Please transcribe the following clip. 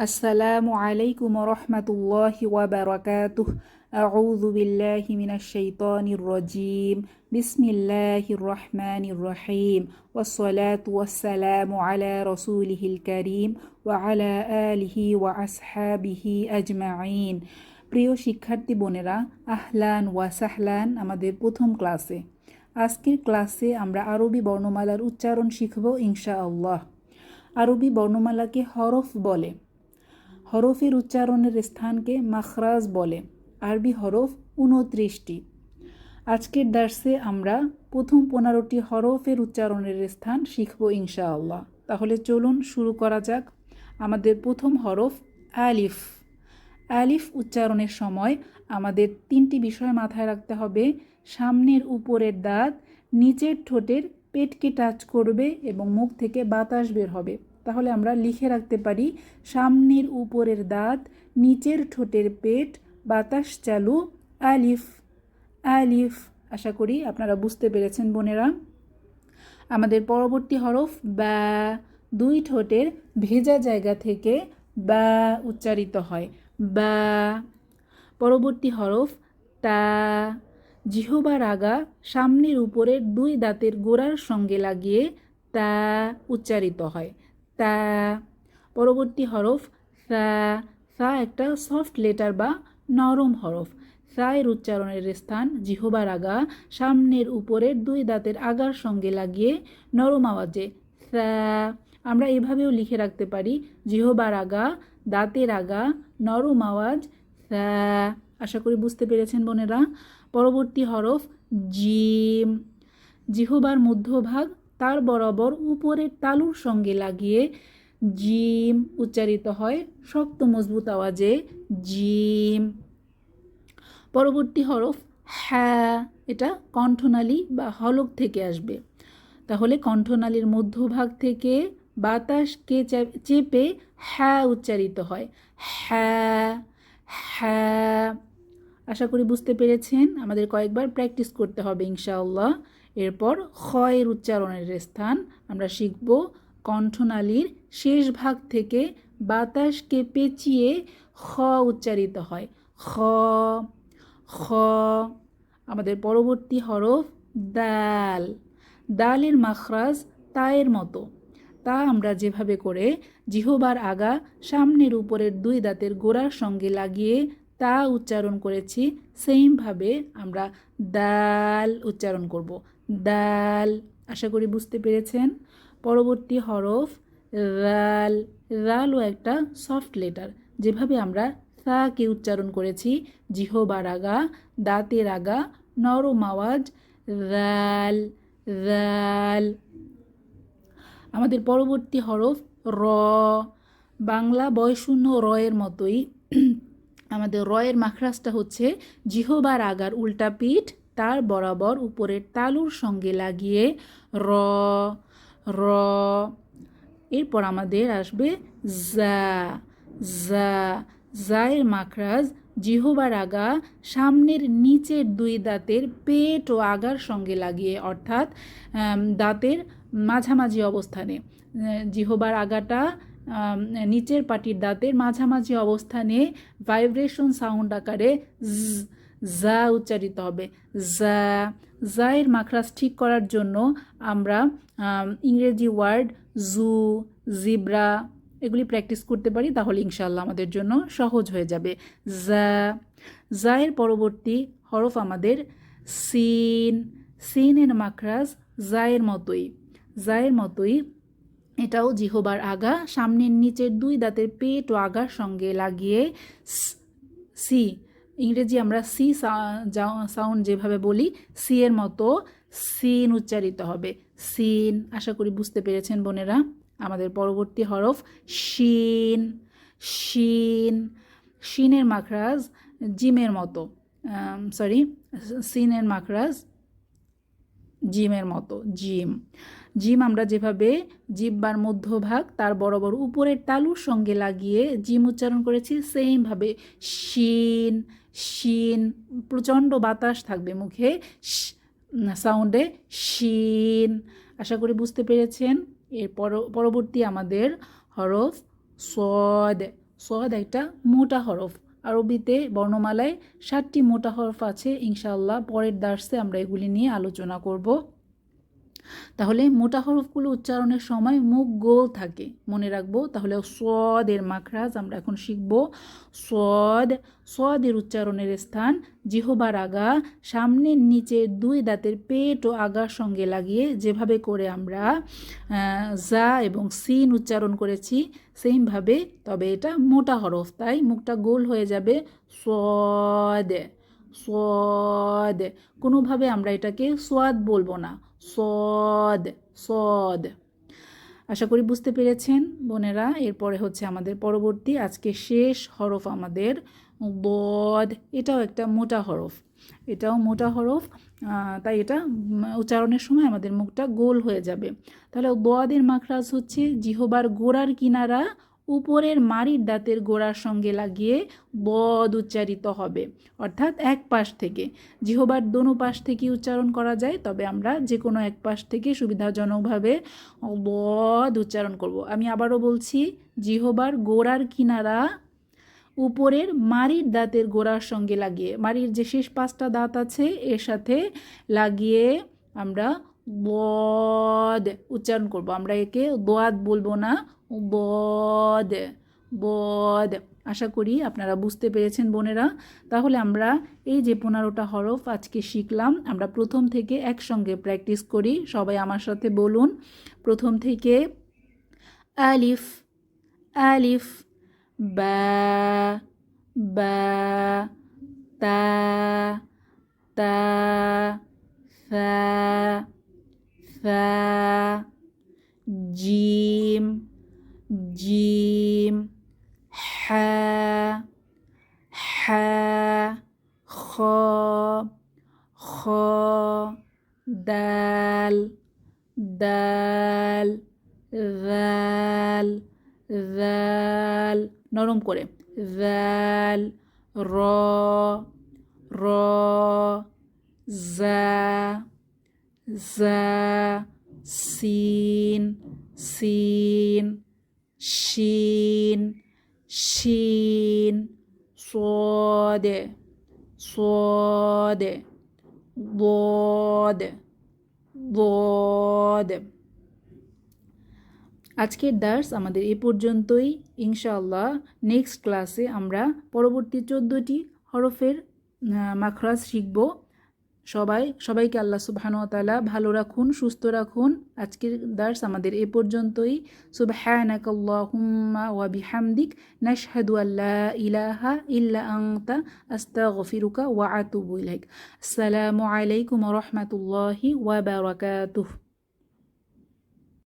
السلام عليكم ورحمة الله وبركاته أعوذ بالله من الشيطان الرجيم بسم الله الرحمن الرحيم والصلاة والسلام على رسوله الكريم وعلى آله وأصحابه أجمعين প্রিয় শিক্ষার্থী বোনেরা আহলান ওয়াসাহলান আমাদের প্রথম ক্লাসে আজকের ক্লাসে আমরা আরবি বর্ণমালার উচ্চারণ শিখব ইনশাআল্লাহ আরবি বর্ণমালাকে হরফ বলে হরফের উচ্চারণের স্থানকে মাখরাজ বলে। আরবি হরফ উনত্রিশটি আজকের দার্সে আমরা প্রথম পনেরোটি হরফের উচ্চারণের স্থান শিখব ইনশাআল্লাহ। তাহলে চলুন শুরু করা যাক। আমাদের প্রথম হরফ আলিফ। আলিফ উচ্চারণের সময় আমাদের তিনটি বিষয় মাথায় রাখতে হবে। সামনের উপরের দাঁত, নিচের ঠোঁটের পেটকে টাচ করবে এবং মুখ থেকে বাতাস বের হবে। তাহলে আমরা লিখে রাখতে পারি, সামনের উপরের দাঁত, নিচের ঠোঁটের পেট, বাতাস চালু, আলিফ আলিফ। আশা করি আপনারা বুঝতে পেরেছেন, বোনেরা। আমাদের পরবর্তী হরফ বা, দুই ঠোঁটের ভেজা জায়গা থেকে বা উচ্চারিত হয়। বা। পরবর্তী হরফ তা জিহবার আগা সামনের উপরের দুই দাঁতের গোড়ার সঙ্গে লাগিয়ে তা উচ্চারিত হয়। তা, পরবর্তী হরফ সা সা একটা সফট লেটার বা নরম হরফ। সায়ের উচ্চারণের স্থান জিহবার আগা, সামনের উপরের দুই দাঁতের আগার সঙ্গে লাগিয়ে নরম আওয়াজে সা আমরা এভাবেও লিখে রাখতে পারি, জিহবার আগা, দাঁতের আগা, নরম আওয়াজ সা আশা করি বুঝতে পেরেছেন বোনেরা। পরবর্তী হরফ জিম, জিহবার মধ্যভাগ তার বরাবর উপরের তালুর সঙ্গে লাগিয়ে জিম উচ্চারিত হয় শক্ত মজবুত আওয়াজে জিম। পরবর্তী হরফ হ্যাঁ এটা কণ্ঠনালী বা হলক থেকে আসবে। তাহলে কণ্ঠনালীর মধ্যভাগ থেকে বাতাসকে চেপে হ্যাঁ উচ্চারিত হয়। হ্যাঁ। আশা করি বুঝতে পেরেছেন। আমাদের কয়েকবার প্র্যাকটিস করতে হবে ইনশাআল্লাহ। এরপর খয়ের উচ্চারণের স্থান। আমরা শিখব কণ্ঠনালীর শেষ ভাগ থেকে বাতাসকে পেঁচিয়ে খ উচ্চারিত হয়। খ খ। আমাদের পরবর্তী হরফ দাল। দালের মাখরাজ তায়ের মতো। তা আমরা যেভাবে করে জিহবার আগা সামনের উপরের দুই দাঁতের গোড়ার সঙ্গে লাগিয়ে তা উচ্চারণ করেছি সেমভাবে আমরা দাল উচ্চারণ করব। দাল, আশা করি বুঝতে পেরেছেন? পরবর্তী হরফ, রাল। রালও একটা সফট লেটার যেভাবে আমরা তাকে উচ্চারণ করেছি জিহবার আগা দাঁতের আগা নরম আওয়াজ, রাল রাল। আমাদের পরবর্তী হরফ, র। বাংলা বয়শূন্য রয়ের মতোই আমাদের রয়ের মাখরাজটা হচ্ছে জিহবার আগার উল্টা পিঠ, তার বরাবর উপরের তালুর সঙ্গে লাগিয়ে র র, এরপর আমাদের আসবে জা জা, জায়ের মাখরাজ জিহবার আগা, সামনের নিচের দুই দাঁতের পেট ও আগার সঙ্গে লাগিয়ে, অর্থাৎ দাঁতের মাঝামাঝি অবস্থানে। জিহবার আগাটা নিচের পাটির দাঁতের মাঝামাঝি অবস্থানে ভাইব্রেশন সাউন্ড আকারে জা উচ্চারিত হবে। জা জায়ের মাখরাজ ঠিক করার জন্য আমরা ইংরেজি ওয়ার্ড জু, জিব্রা এগুলি প্র্যাকটিস করতে পারি, তাহলে ইনশাল্লাহ আমাদের জন্য সহজ হয়ে যাবে। জা জায়ের পরবর্তী হরফ আমাদের সিন। সিনের মাখরাজ জায়ের মতোই। জায়ের মতোই এটাও জিহবার আগা। সামনের নিচের দুই দাঁতের পেট ও আগার সঙ্গে লাগিয়ে সি ইংরেজি আমরা সি সাউন্ড যেভাবে বলি, সি এর মতো সিন উচ্চারিত হবে। সিন, আশা করি বুঝতে পেরেছেন বোনেরা। আমাদের পরবর্তী হরফ শিন শিন, শিনের মাখরাজ জিমের মতো। সরি সিনের মাখরাজ জিমের মতো, জিম। জিম আমরা যেভাবে জিব্বার মধ্যভাগ, তার বরাবর উপরের তালুর সঙ্গে লাগিয়ে জিম উচ্চারণ করেছি সেমভাবে শিন শিন, প্রচণ্ড বাতাস থাকবে মুখে সাউন্ডে শিন। আশা করি বুঝতে পেরেছেন? এর পরবর্তী আমাদের হরফ সদ। সদ একটা মোটা হরফ। আরবিতে বর্ণমালায় সাতটি মোটা হরফ আছে ইনশাআল্লাহ পরের দার্সে আমরা এগুলি নিয়ে আলোচনা করব। তাহলে মোটা হরফগুলো উচ্চারণের সময় মুখ গোল থাকে। মনে রাখব, তাহলে সদের মাখরাজ আমরা এখন শিখব। সদ, সদের উচ্চারণের স্থান, জিহবার আগা, সামনের নিচে দুই দাঁতের পেট ও আগার সঙ্গে লাগিয়ে যেভাবে করে আমরা জা এবং সিন উচ্চারণ করেছি সেইমভাবে তবে এটা মোটা হরফ, তাই মুখটা গোল হয়ে যাবে সদ। সদ। কোনোভাবে আমরা এটাকে সোয়াদ বলব না। সদ সদ। আশা করি বুঝতে পেরেছেন বোনেরা। এরপরে হচ্ছে আমাদের পরবর্তী, আজকে শেষ হরফ আমাদের বদ। এটাও একটা মোটা হরফ। এটাও মোটা হরফ তাই এটা উচ্চারণের সময় আমাদের মুখটা গোল হয়ে যাবে। তাহলে বদের মাখরাজ হচ্ছে জিহবার গোড়ার কিনারা উপরের মারির দাঁতের গোড়ার সঙ্গে লাগিয়ে বদ উচ্চারিত হবে। অর্থাৎ এক পাশ থেকে। জিহবার দোনো পাশ থেকে উচ্চারণ করা যায়, তবে আমরা যে কোনো এক পাশ থেকে সুবিধাজনকভাবে বদ উচ্চারণ করব। আমি আবারও বলছি, জিহবার গোড়ার কিনারা উপরের মারির দাঁতের গোড়ার সঙ্গে লাগিয়ে মারির যে শেষ পাঁচটা দাঁত আছে, এর সাথে লাগিয়ে আমরা বদ, উচ্চারণ করব। আমরা একে দোয়াদ বলব না, বদ বদ। আশা করি আপনারা বুঝতে পেরেছেন বোনেরা। তাহলে আমরা এই যে পনেরোটা হরফ আজকে শিখলাম, আমরা প্রথম থেকে একসঙ্গে প্র্যাকটিস করি। সবাই আমার সাথে বলুন। প্রথম থেকে আলিফ আলিফ, বা বা, তা তা, ফা ফা জিম জিম হা হা খ খ দাল দাল দাল দাল নরম করে দাল র র জা জা সিন সিন শিন শিন সোদে সোদে বোদ বোদ আজকের দার্স আমাদের এ পর্যন্তই। ইনশাআল্লাহ নেক্সট ক্লাসে আমরা পরবর্তী চোদ্দোটি হরফের মাখরাজ শিখব। সবাই, সবাইকে আল্লাহ সুবহানুতালা ভালো রাখুন, সুস্থ রাখুন। আজকের দার্স আমাদের এ পর্যন্তই। সুবহানাকাল্লাহুম্মা ওয়া বিহামদিক। নাশহাদু আল্লাহ ইলাহা ইল্লা আনতা। আস্তাগফিরুকা ওয়া আতুবু ইলাইক। আসসালামু আলাইকুম রাহমাতুল্লাহি ওয়া বারাকাতুহু।